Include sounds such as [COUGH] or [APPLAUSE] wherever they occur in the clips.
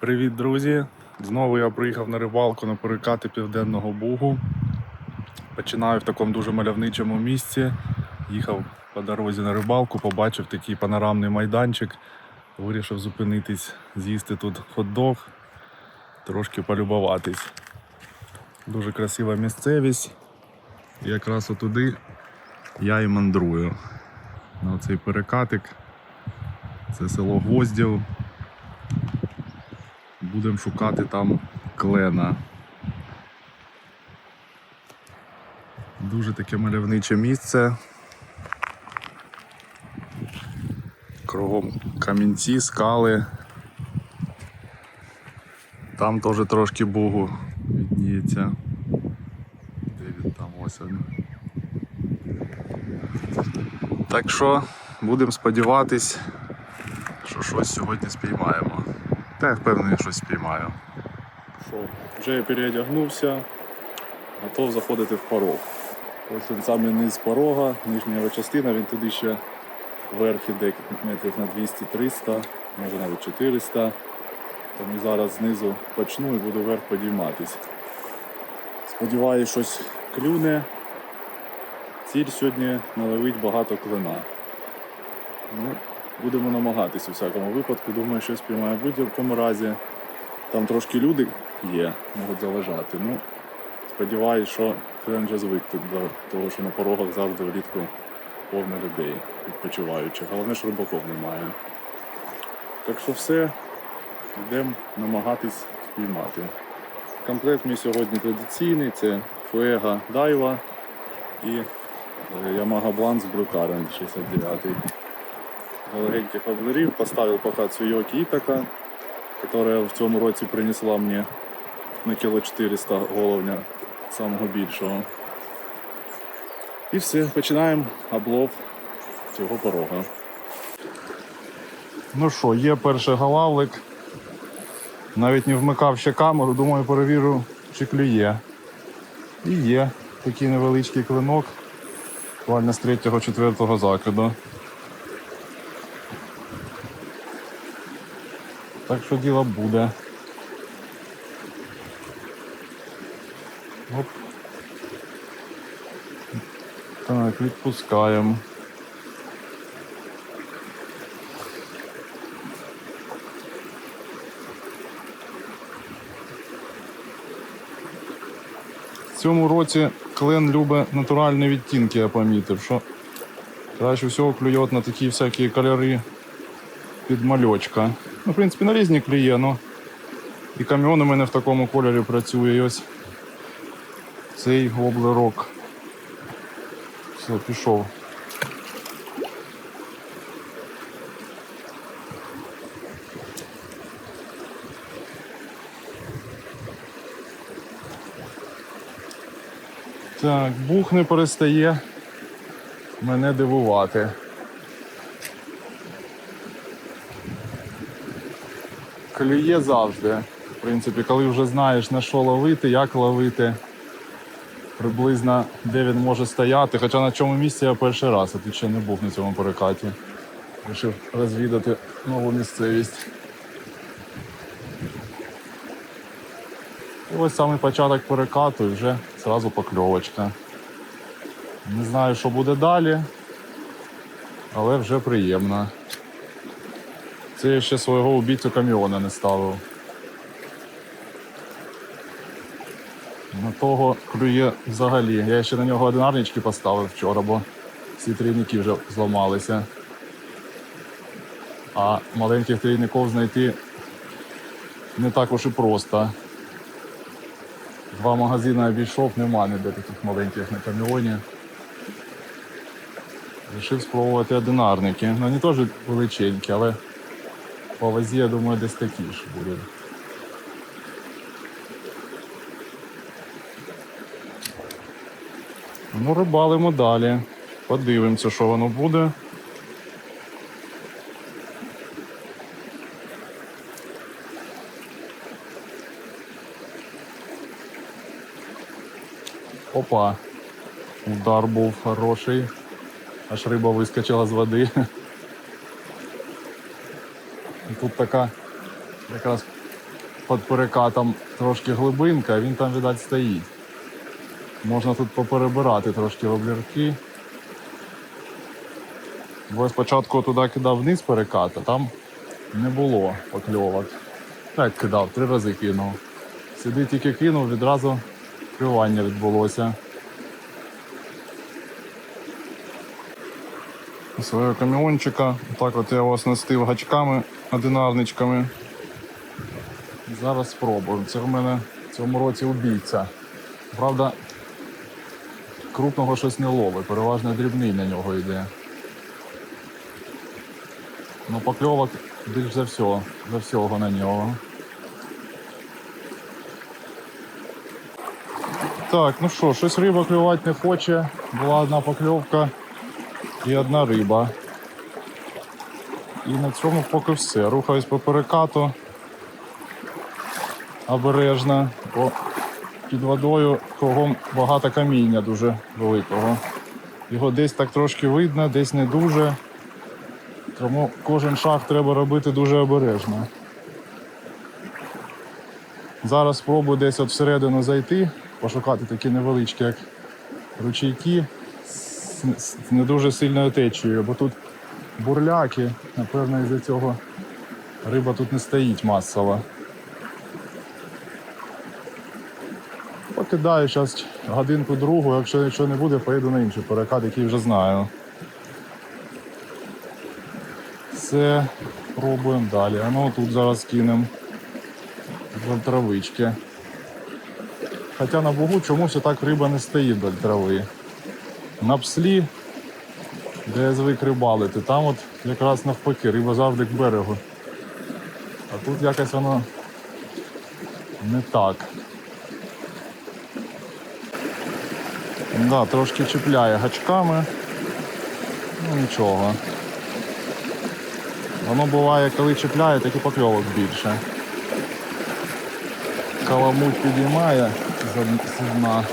Привіт, друзі! Знову я приїхав на рибалку на перекати Південного Бугу. Починаю в такому дуже мальовничому місці. Їхав по дорозі на рибалку, побачив такий панорамний майданчик. Вирішив зупинитись, з'їсти тут хот-дог, трошки полюбуватись. Дуже красива місцевість. Якраз отуди я і мандрую. На цей перекатик. Це село Гвоздів. Будемо шукати там клена. Дуже таке мальовниче місце. Кругом камінці, скали. Там теж трошки бугу відніється. Де він там ось. Так що будемо сподіватись, що щось сьогодні спіймаємо. Та я впевнений, щось спіймаю. Що, вже я переодягнувся, готов заходити в порог. Ось він самий низ порога, нижня його частина, він туди ще вверх іде метрів на 200-300, може навіть 400. Тому зараз знизу почну і буду вверх підійматись. Сподіваюсь, щось клюне. Ціль сьогодні наловить багато клина. Ну, будемо намагатись у всякому випадку. Думаю, що спіймає в будь-якому разі. Там трошки люди є, можуть залежати. Ну, сподіваюсь, що клен вже звик тут до того, що на порогах завжди влітку повно людей відпочиваючих. Головне, що рибаков немає. Так що все, йдемо намагатись спіймати. Комплект мій сьогодні традиційний, це Fuega Daiwa і Blance Blue Current 69 легеньких воблерів, поставив пока цвійоки Ітака, яка в цьому році принесла мені на кіло 400 головня самого більшого. І все, починаємо облов цього порога. Ну що, є перший галавлик. Навіть не вмикав ще камеру, думаю, перевірю, чи клює. І є такий невеличкий клинок, буквально з 3-4 закиду. Так що діло буде. Оп. Так, відпускаємо. В цьому році клен любить натуральні відтінки, я помітив, що краще всього клює на такі всякі кольори під мальочка. Ну, в принципі, на різні клює, але і каміон у мене в такому кольорі працює. Ось цей воблерок. Все, пішов. Так, бух не перестає мене дивувати. Клює завжди. В принципі, коли вже знаєш на що ловити, як ловити, приблизно де він може стояти. Хоча на цьому місці я перший раз, а тут ще не був на цьому перекаті. Вирішив розвідати нову місцевість. І ось самий початок перекату і вже зразу покльовочка. Не знаю, що буде далі, але вже приємно. Це я ще свого убійцю каміона не ставив. На того клює взагалі. Я ще на нього одинарнички поставив вчора, бо всі трійники вже зламалися. А маленьких трійників знайти не так уж і просто. Два магазини обійшов, нема ніде таких маленьких на каміоні. Рішив спробувати одинарники. Ну, вони теж величенькі, але по вазі, я думаю, десь такі ж буде. Ну, рибалимо далі. Подивимося, що воно буде. Опа. Удар був хороший. Аж риба вискочила з води. Тут така якраз під перекатом трошки глибинка, він там, видать, стоїть. Можна тут поперебирати трошки воблерки. Бо я спочатку туди кидав вниз перекат, а там не було покльовок. Так кидав, три рази кинув. Сюди тільки кинув, відразу клювання відбулося. Свого каміончика. Так от я його оснастив гачками, одинарничками. Зараз спробую. Це в мене в цьому році убійця. Правда, крупного щось не ловить, переважно дрібний на нього йде. Ну, покльовок більш за всього, за всього на нього. Так, ну що, щось риба клювати не хоче. Була одна покльовка і одна риба. І на цьому поки все. Рухаюсь по перекату. Обережно, бо під водою кругом багато каміння дуже великого. Його десь так трошки видно, десь не дуже. Тому кожен шаг треба робити дуже обережно. Зараз спробую десь от всередину зайти, пошукати такі невеличкі, як ручейки з не дуже сильною течією, бо тут бурляки, напевно, із-за цього риба тут не стоїть масово. Покидаю зараз годинку другу, якщо нічого не буде, поїду на інший перекат, який вже знаю. Все, пробуємо далі. А ну тут зараз кинемо вдоль травички. Хоча на бугу чомусь так риба не стоїть вдоль трави. На пслі, де я звик рибалити, там от якраз навпаки, риба завжди к берегу. А тут якось воно не так. Да, трошки чіпляє гачками. Ну нічого. Воно буває, коли чіпляє, так і покльовок більше. Каламуть підіймає з дна.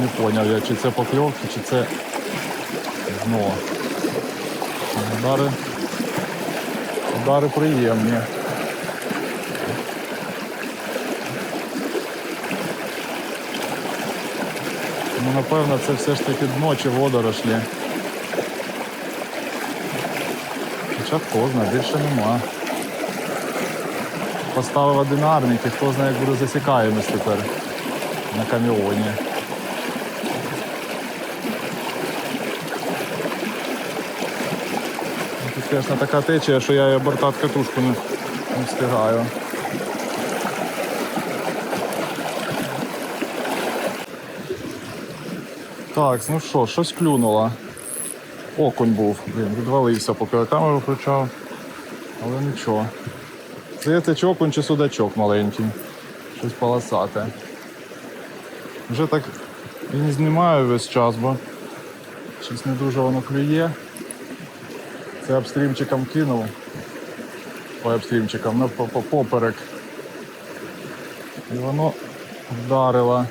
Не поняв я, чи це покльовки, чи це дно. Удари. Удари приємні. Ну, напевно, це все ж таки дно чи водорослі. Хоча хто більше нема. Поставив одинарник і хто знає, як буде засікаємось тепер на каміоні. Звісно, така течія, що я і обертати катушку не, не встигаю. Так, ну що, щось клюнуло. Окунь був, блін, відвалився, поки я камеру включав. Але нічого. Здається, чи окунь, чи судачок маленький. Щось полосате. Вже так і не знімаю весь час, бо щось не дуже воно клює. Це обстрімчиком кинув. Ой, обстрімчиком, ну, по- по- поперек. І воно вдарило.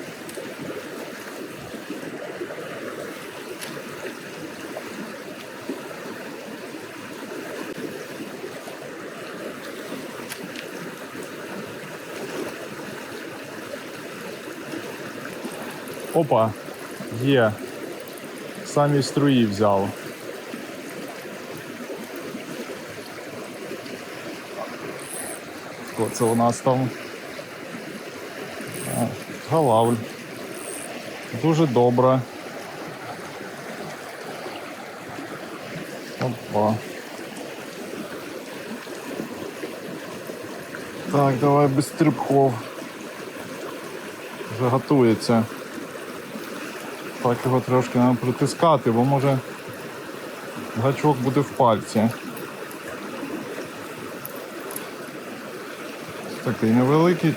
Опа, є. Самі струї взяв. Хто це у нас там? Галавль. Дуже добре. Опа. Так, давай без стрибков. Вже готується. Так його трошки треба притискати, бо може гачок буде в пальці. Такий невеликий,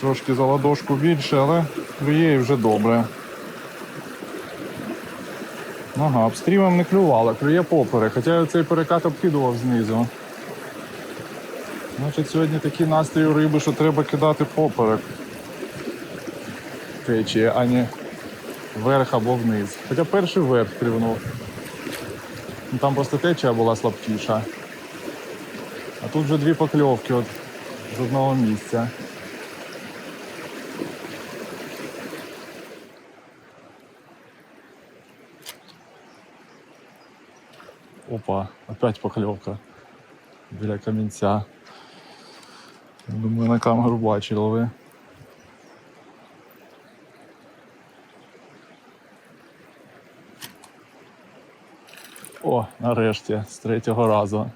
трошки за ладошку більше, але клює і вже добре. Ага, обстрімом не клювало, клює поперек, хоча я цей перекат обкидував знизу. Значить, сьогодні такий настрій у риби, що треба кидати поперек течії, а не вверх або вниз. Хоча перший вверх клюнув. Ну, Там просто течія була слабкіша. А тут вже дві покльовки от з одного місця. Опа, опять покльовка біля камінця. Думаю, на камеру бачили ви. О, нарешті, з третього разу.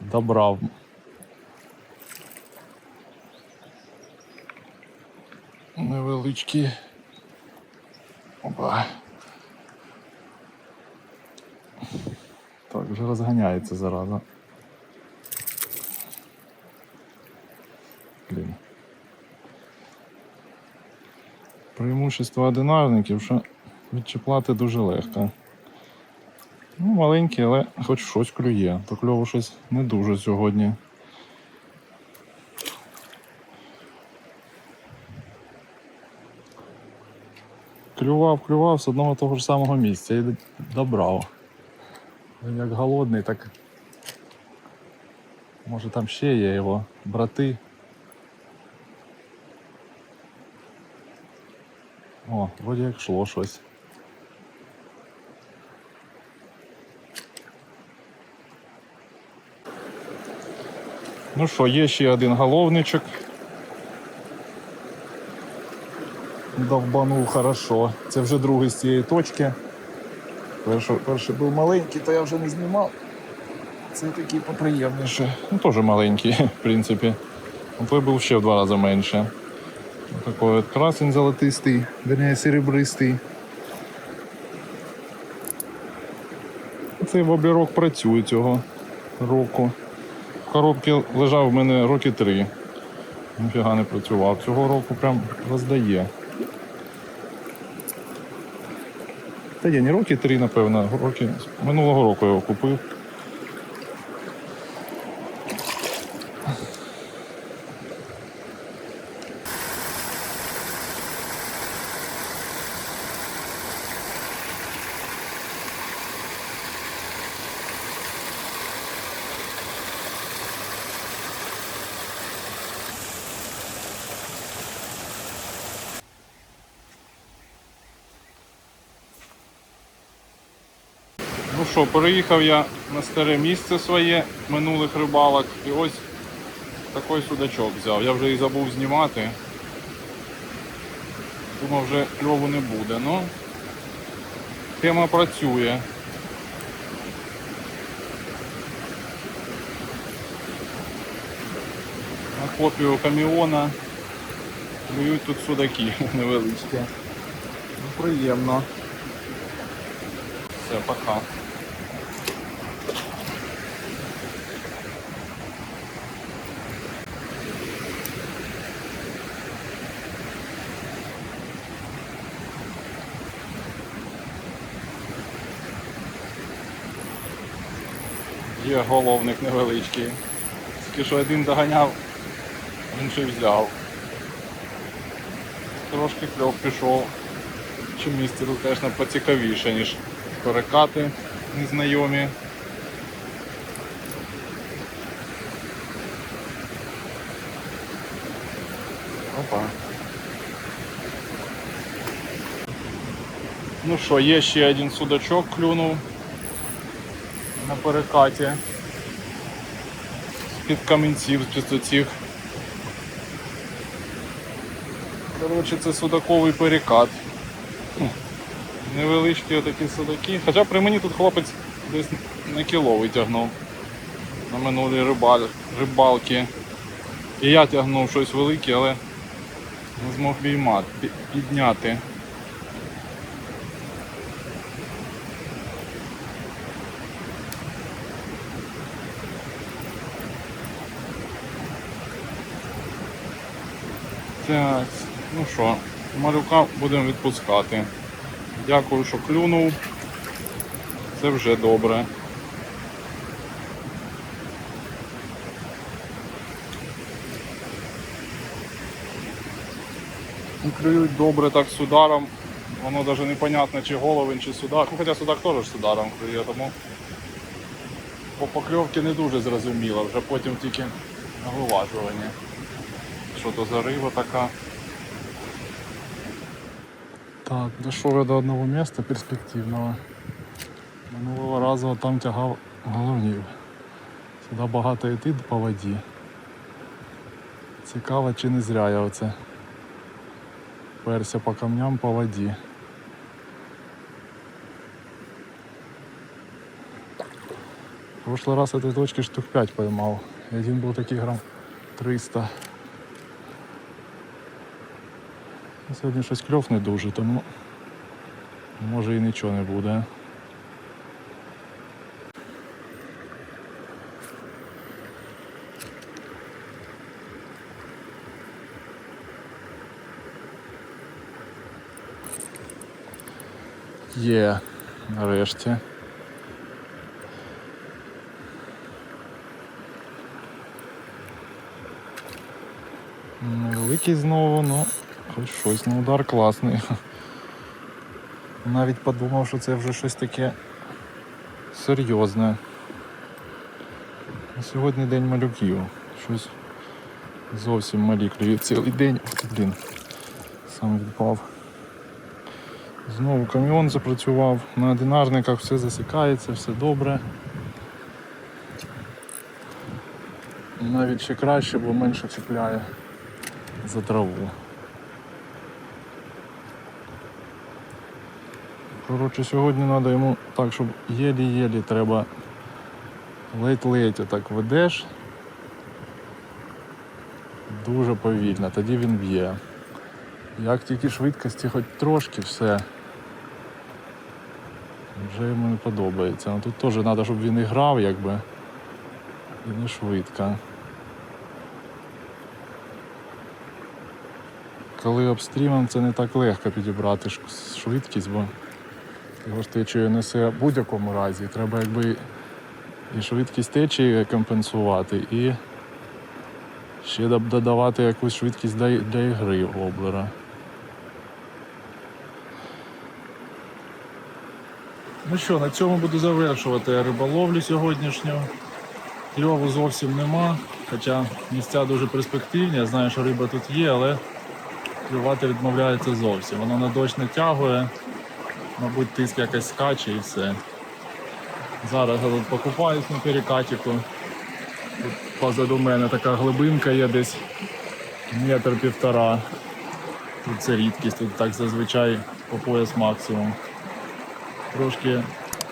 Добрав. Невеличкі. Опа. Так, вже розганяється зараза. Блін. Преимущество одинарників, що відчіплати дуже легко. Ну, маленький, але хоч щось клює. То кльово щось не дуже сьогодні. Клював, клював з одного того ж самого місця і добрав. Він як голодний, так. Може там ще є його брати. О, вроді як шло щось. Ну що, є ще один головничок. Довбанув хорошо. Це вже другий з цієї точки. Перший, перший був маленький, то я вже не знімав. Це такий поприємніше. Ну, теж маленький, [LAUGHS] в принципі. Ну, Той був ще в два рази менше. Такий от красень золотистий, верніше серебристий. Цей вобірок працює цього року. В коробці лежав в мене роки три. Ніфіга не працював. Цього року прям роздає. Та є не роки три, напевно, роки. Минулого року його купив. Що, переїхав я на старе місце своє минулих рибалок і ось такий судачок взяв. Я вже і забув знімати. Думав, вже кльову не буде, ну тема працює. На копію каміона клюють тут судаки [LAUGHS] невеличкі. Ну, приємно. Все, пока. Є головник невеличкий. Тільки що один доганяв, інший взяв. Трошки кльов пішов. Чи місце тут, звісно, поцікавіше, ніж перекати незнайомі. Опа. Ну що, є ще один судачок клюнув перекаті. З-під камінців, з-під цих. Коротше, це судаковий перекат. Невеличкі отакі судаки. Хоча при мені тут хлопець десь на кіло витягнув на рибаль, рибалки. І я тягнув щось велике, але не змог піймати, підняти. Так, ну що, малюка будемо відпускати. Дякую, що клюнув. Це вже добре. Клюють добре так з ударом. Воно навіть непонятно, чи головин, чи судак. Ну, Хоча судак теж з ударом клює, тому по покльовці не дуже зрозуміло, вже потім тільки виважування Що то за риба така. Так, дійшов я до одного місця перспективного. Минулого разу там тягав головнів. Сюди багато йти по воді. Цікаво, чи не зря я оце перся по камням по воді. В прошлый раз этой точки штук 5 поймал. И один был такий грам 300. Сьогодні щось кльов не дуже, тому може і нічого не буде. Є, нарешті. Невеликий знову, ну, хоч щось, ну удар класний. Навіть подумав, що це вже щось таке серйозне. Сьогодні день малюків. Щось зовсім малі клюють цілий день. Ох блін, сам відпав. Знову каміон запрацював, на одинарниках все засікається, все добре. Навіть ще краще, бо менше чіпляє за траву. Коротше, сьогодні треба йому так, щоб єлі-єлі треба ледь-ледь отак ведеш. Дуже повільно, тоді він б'є. Як тільки швидкості хоч трошки все. Вже йому не подобається. Ну, тут теж треба, щоб він і грав, якби. І не швидко. Коли обстрімом це не так легко підібрати швидкість, бо його ж несе в будь-якому разі. Треба якби і швидкість течії компенсувати, і ще додавати якусь швидкість для, для ігри воблера. Ну що, на цьому буду завершувати риболовлю сьогоднішню. Кльову зовсім нема, хоча місця дуже перспективні. Я знаю, що риба тут є, але клювати відмовляється зовсім. Воно на дощ не тягує, мабуть, тиск якось скаче і все. Зараз покупаюсь на перекатіку. Тут позаду мене така глибинка є десь метр півтора. Тут це рідкість, тут так зазвичай по пояс максимум. Трошки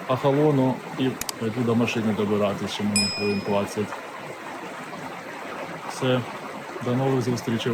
охолону і пойду до машини добиратись, ще мені хвилин 20. Все, до нових зустрічей.